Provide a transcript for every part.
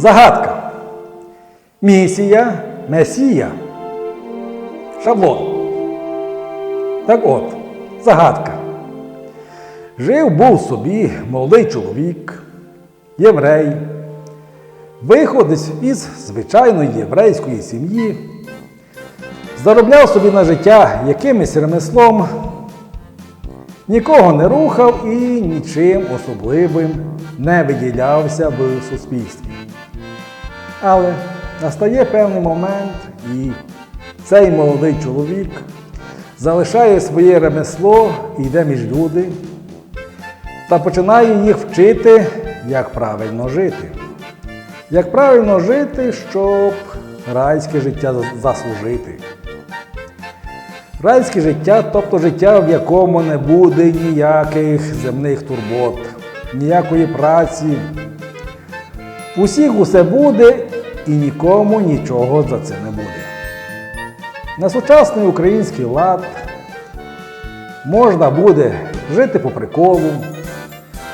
Загадка. Місія, месія. Шаблон. Так от, загадка. Жив був собі молодий чоловік, єврей, виходить із звичайної єврейської сім'ї, заробляв собі на життя якимось ремеслом, нікого не рухав і нічим особливим не виділявся в суспільстві. Але настає певний момент, і цей молодий чоловік залишає своє ремесло і йде між люди та починає їх вчити, як правильно жити. Як правильно жити, щоб райське життя заслужити. Райське життя, тобто життя, в якому не буде ніяких земних турбот, ніякої праці. Усіх усе буде і нікому нічого за це не буде. На сучасний український лад можна буде жити по приколу,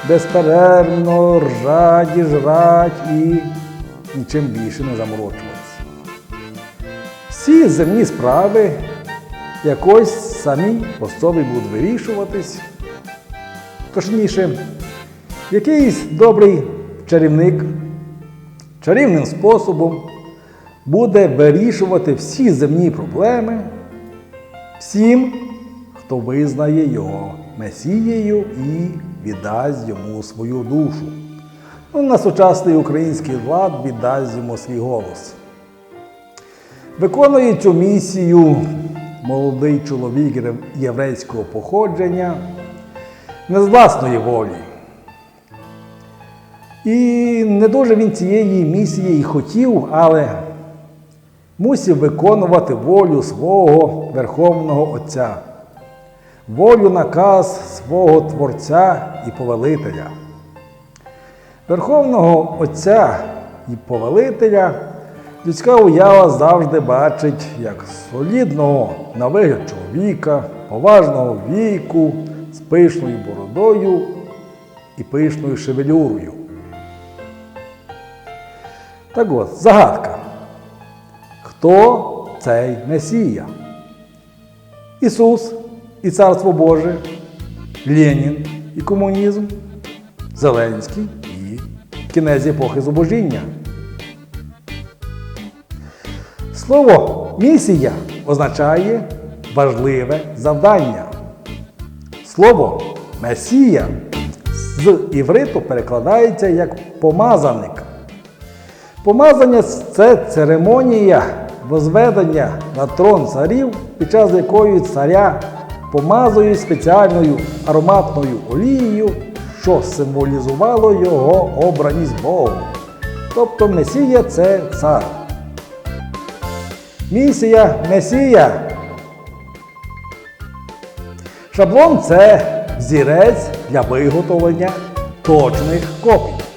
безперервно ржать і жрать і нічим більше не заморочуватися. Всі земні справи якось самі по собі будуть вирішуватись. Точніше, якийсь добрий чарівник чарівним способом буде вирішувати всі земні проблеми всім, хто визнає його месією і віддасть йому свою душу. Ну, на сучасний український влад віддасть йому свій голос. Виконує цю місію молодий чоловік єврейського походження не з власної волі. І не дуже він цієї місії і хотів, але мусив виконувати волю свого Верховного Отця, волю наказ свого Творця і повелителя. Верховного Отця і повелителя людська уява завжди бачить як солідного на вигляд чоловіка, поважного віку, з пишною бородою і пишною шевелюрою. Так от, загадка. Хто цей Месія? Ісус і Царство Боже, Ленін і комунізм, Зеленський і кінець епохи зубожіння. Слово місія означає важливе завдання. Слово Месія з івриту перекладається як помазаник. Помазання це церемонія возведення на трон царів, під час якої царя помазують спеціальною ароматною олією, що символізувало його обраність Богу. Тобто Месія це цар. Місія Месія. Шаблон це взірець для виготовлення точних копій.